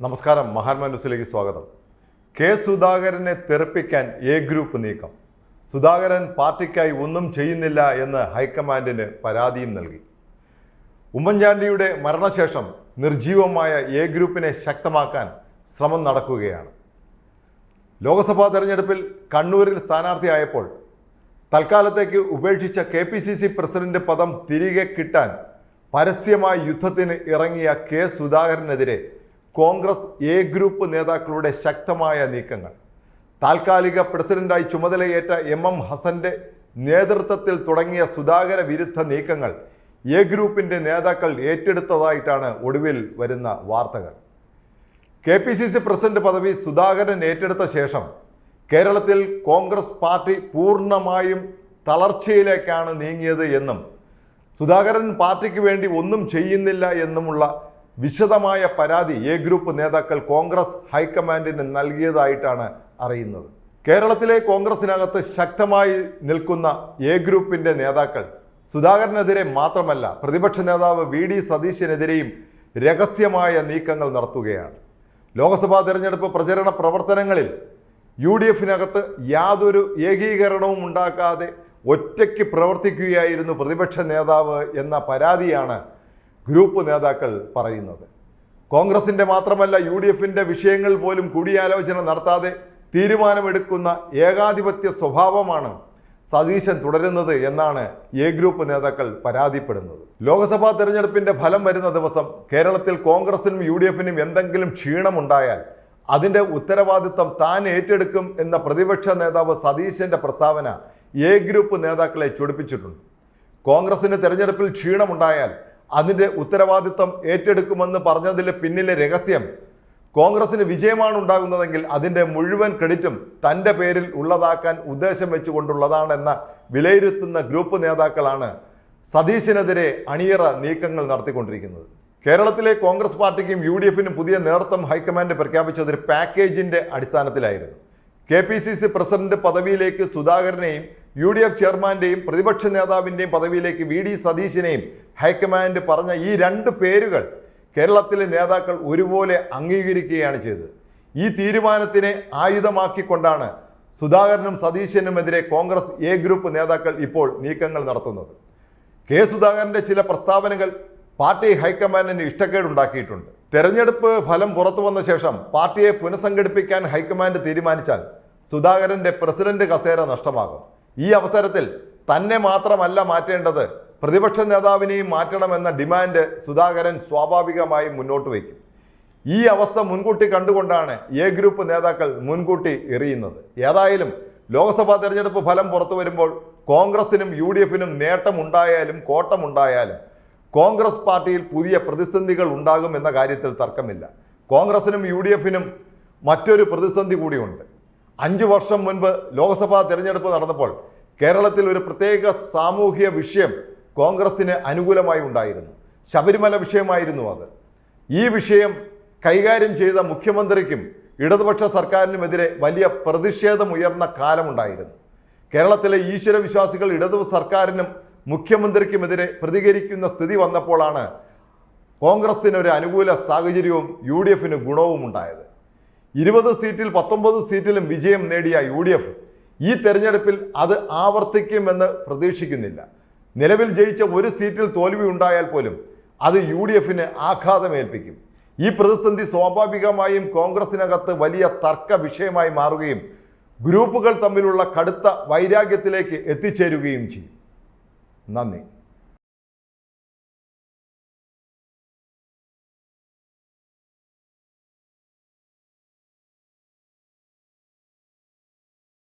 നമസ്കാരം മഹാത്മാ ന്യൂസിലേക്ക് സ്വാഗതം. കെ സുധാകരനെ തെറിപ്പിക്കാൻ എ ഗ്രൂപ്പ് നീക്കം. സുധാകരൻ പാർട്ടിക്കായി ഒന്നും ചെയ്യുന്നില്ല എന്ന് ഹൈക്കമാൻഡിന് പരാതിയും നൽകി. ഉമ്മൻചാണ്ടിയുടെ മരണശേഷം നിർജീവമായ എ ഗ്രൂപ്പിനെ ശക്തമാക്കാൻ ശ്രമം നടക്കുകയാണ്. ലോക്സഭാ തെരഞ്ഞെടുപ്പിൽ കണ്ണൂരിൽ സ്ഥാനാർത്ഥിയായപ്പോൾ തൽക്കാലത്തേക്ക് ഉപേക്ഷിച്ച K P C C president പദം തിരികെ കിട്ടാൻ പരസ്യമായ യുദ്ധത്തിന് ഇറങ്ങിയ കെ സുധാകരനെതിരെ കോൺഗ്രസ് എ ഗ്രൂപ്പ് നേതാക്കളുടെ ശക്തമായ നീക്കങ്ങൾ. താൽക്കാലിക പ്രസിഡന്റായി ചുമതലയേറ്റ എം എം ഹസന്റെ നേതൃത്വത്തിൽ തുടങ്ങിയ സുധാകര വിരുദ്ധ നീക്കങ്ങൾ എ ഗ്രൂപ്പിന്റെ നേതാക്കൾ ഏറ്റെടുത്തതായിട്ടാണ് ഒടുവിൽ വരുന്ന വാർത്തകൾ. K P C C president പദവി സുധാകരൻ ഏറ്റെടുത്ത ശേഷം കേരളത്തിൽ കോൺഗ്രസ് പാർട്ടി പൂർണമായും തളർച്ചയിലേക്കാണ് നീങ്ങിയത് എന്നും സുധാകരൻ പാർട്ടിക്ക് വേണ്ടി ഒന്നും ചെയ്യുന്നില്ല എന്നുമുള്ള വിശദമായ പരാതി എ ഗ്രൂപ്പ് നേതാക്കൾ കോൺഗ്രസ് ഹൈക്കമാൻഡിന് നൽകിയതായിട്ടാണ് അറിയുന്നത്. കേരളത്തിലെ കോൺഗ്രസിനകത്ത് ശക്തമായി നിൽക്കുന്ന എ ഗ്രൂപ്പിന്റെ നേതാക്കൾ സുധാകരനെതിരെ മാത്രമല്ല പ്രതിപക്ഷ നേതാവ് വി ഡി സതീശനെതിരെയും രഹസ്യമായ നീക്കങ്ങൾ നടത്തുകയാണ്. ലോക്സഭാ തെരഞ്ഞെടുപ്പ് പ്രചരണ പ്രവർത്തനങ്ങളിൽ യു ഡി എഫിനകത്ത് യാതൊരു ഏകീകരണവും ഉണ്ടാക്കാതെ ഒറ്റയ്ക്ക് പ്രവർത്തിക്കുകയായിരുന്നു പ്രതിപക്ഷ നേതാവ് എന്ന പരാതിയാണ് ഗ്രൂപ്പ് നേതാക്കൾ പറയുന്നത്. കോൺഗ്രസിന്റെ മാത്രമല്ല യു ഡി എഫിന്റെ വിഷയങ്ങൾ പോലും കൂടിയാലോചന നടത്താതെ തീരുമാനമെടുക്കുന്ന ഏകാധിപത്യ സ്വഭാവമാണ് സതീശൻ തുടരുന്നത് എന്നാണ് എ ഗ്രൂപ്പ് നേതാക്കൾ പരാതിപ്പെടുന്നത്. ലോക്സഭാ തെരഞ്ഞെടുപ്പിന്റെ ഫലം വരുന്ന ദിവസം കേരളത്തിൽ കോൺഗ്രസിനും യു എന്തെങ്കിലും ക്ഷീണമുണ്ടായാൽ അതിന്റെ ഉത്തരവാദിത്തം താൻ ഏറ്റെടുക്കും എന്ന പ്രതിപക്ഷ നേതാവ് സതീശന്റെ പ്രസ്താവന എ ഗ്രൂപ്പ് നേതാക്കളെ ചൊടിപ്പിച്ചിട്ടുണ്ട്. കോൺഗ്രസിന് തെരഞ്ഞെടുപ്പിൽ ക്ഷീണമുണ്ടായാൽ അതിന്റെ ഉത്തരവാദിത്തം ഏറ്റെടുക്കുമെന്ന് പറഞ്ഞതിലെ പിന്നിലെ രഹസ്യം കോൺഗ്രസിന് വിജയമാണ് ഉണ്ടാകുന്നതെങ്കിൽ അതിന്റെ മുഴുവൻ ക്രെഡിറ്റും തന്റെ പേരിൽ ഉള്ളതാക്കാൻ ഉദ്ദേശം വെച്ചുകൊണ്ടുള്ളതാണെന്ന വിലയിരുത്തുന്ന ഗ്രൂപ്പ് നേതാക്കളാണ് സതീശിനെതിരെ അണിയറ നീക്കങ്ങൾ നടത്തിക്കൊണ്ടിരിക്കുന്നത്. കേരളത്തിലെ കോൺഗ്രസ് പാർട്ടിക്കും യു ഡി എഫിനും പുതിയ നേതൃത്വം ഹൈക്കമാൻഡ് പ്രഖ്യാപിച്ചത് ഒരു പാക്കേജിന്റെ അടിസ്ഥാനത്തിലായിരുന്നു. K P C C president പദവിയിലേക്ക് സുധാകരനെയും യു ഡി എഫ് ചെയർമാന്റെയും പ്രതിപക്ഷ നേതാവിന്റെയും പദവിയിലേക്ക് വി ഡി സതീശിനെയും ഹൈക്കമാൻഡ് പറഞ്ഞ ഈ രണ്ട് പേരുകൾ കേരളത്തിലെ നേതാക്കൾ ഒരുപോലെ അംഗീകരിക്കുകയാണ് ചെയ്തത്. ഈ തീരുമാനത്തിനെ ആയുധമാക്കിക്കൊണ്ടാണ് സുധാകരനും സതീശനുമെതിരെ കോൺഗ്രസ് എ ഗ്രൂപ്പ് നേതാക്കൾ ഇപ്പോൾ നീക്കങ്ങൾ നടത്തുന്നത്. കെ സുധാകരന്റെ ചില പ്രസ്താവനകൾ പാർട്ടി ഹൈക്കമാൻഡിന് ഇഷ്ടക്കേടുണ്ടാക്കിയിട്ടുണ്ട്. തെരഞ്ഞെടുപ്പ് ഫലം പുറത്തു വന്ന ശേഷം പാർട്ടിയെ പുനഃസംഘടിപ്പിക്കാൻ ഹൈക്കമാൻഡ് തീരുമാനിച്ചാൽ സുധാകരന്റെ പ്രസിഡന്റ് കസേര നഷ്ടമാകും. ഈ അവസരത്തിൽ തന്നെ മാത്രമല്ല മാറ്റേണ്ടത് പ്രതിപക്ഷ നേതാവിനെയും മാറ്റണമെന്ന ഡിമാൻഡ് സുധാകരൻ സ്വാഭാവികമായി മുന്നോട്ട് വയ്ക്കും. ഈ അവസ്ഥ മുൻകൂട്ടി കണ്ടുകൊണ്ടാണ് എ ഗ്രൂപ്പ് നേതാക്കൾ മുൻകൂട്ടി എറിയുന്നത്. ഏതായാലും ലോക്സഭാ തെരഞ്ഞെടുപ്പ് ഫലം പുറത്തു വരുമ്പോൾ കോൺഗ്രസിനും യു ഡി എഫിനും നേട്ടമുണ്ടായാലും കോട്ടമുണ്ടായാലും കോൺഗ്രസ് പാർട്ടിയിൽ പുതിയ പ്രതിസന്ധികൾ ഉണ്ടാകും എന്ന കാര്യത്തിൽ തർക്കമില്ല. കോൺഗ്രസിനും യു ഡി എഫിനും മറ്റൊരു പ്രതിസന്ധി കൂടിയുണ്ട്. അഞ്ചു വർഷം മുൻപ് ലോക്സഭാ തെരഞ്ഞെടുപ്പ് നടന്നപ്പോൾ കേരളത്തിൽ ഒരു പ്രത്യേക സാമൂഹ്യ വിഷയം കോൺഗ്രസിന് അനുകൂലമായി ഉണ്ടായിരുന്നു. ശബരിമല വിഷയമായിരുന്നു അത്. ഈ വിഷയം കൈകാര്യം ചെയ്ത മുഖ്യമന്ത്രിക്കും ഇടതുപക്ഷ സർക്കാരിനുമെതിരെ വലിയ പ്രതിഷേധമുയർന്ന കാലമുണ്ടായിരുന്നു. കേരളത്തിലെ ഈശ്വരവിശ്വാസികൾ ഇടതു സർക്കാരിനും മുഖ്യമന്ത്രിക്കുമെതിരെ പ്രതികരിക്കുന്ന സ്ഥിതി വന്നപ്പോഴാണ് കോൺഗ്രസിന് ഒരു അനുകൂല സാഹചര്യവും യു ഡി എഫിന് ഗുണവും ഉണ്ടായത് ഇരുപത് സീറ്റിൽ പത്തൊമ്പത് സീറ്റിലും വിജയം നേടിയ യു ഡി എഫ് ഈ തെരഞ്ഞെടുപ്പിൽ അത് ആവർത്തിക്കുമെന്ന് പ്രതീക്ഷിക്കുന്നില്ല. നിലവിൽ ജയിച്ച ഒരു സീറ്റിൽ തോൽവി ഉണ്ടായാൽ പോലും അത് യു ഡി എഫിന് ആഘാതമേൽപ്പിക്കും. ഈ പ്രതിസന്ധി സ്വാഭാവികമായും കോൺഗ്രസിനകത്ത് വലിയ തർക്ക വിഷയമായി മാറുകയും ഗ്രൂപ്പുകൾ തമ്മിലുള്ള കടുത്ത വൈരാഗ്യത്തിലേക്ക് എത്തിച്ചേരുകയും ചെയ്യും. നന്ദി.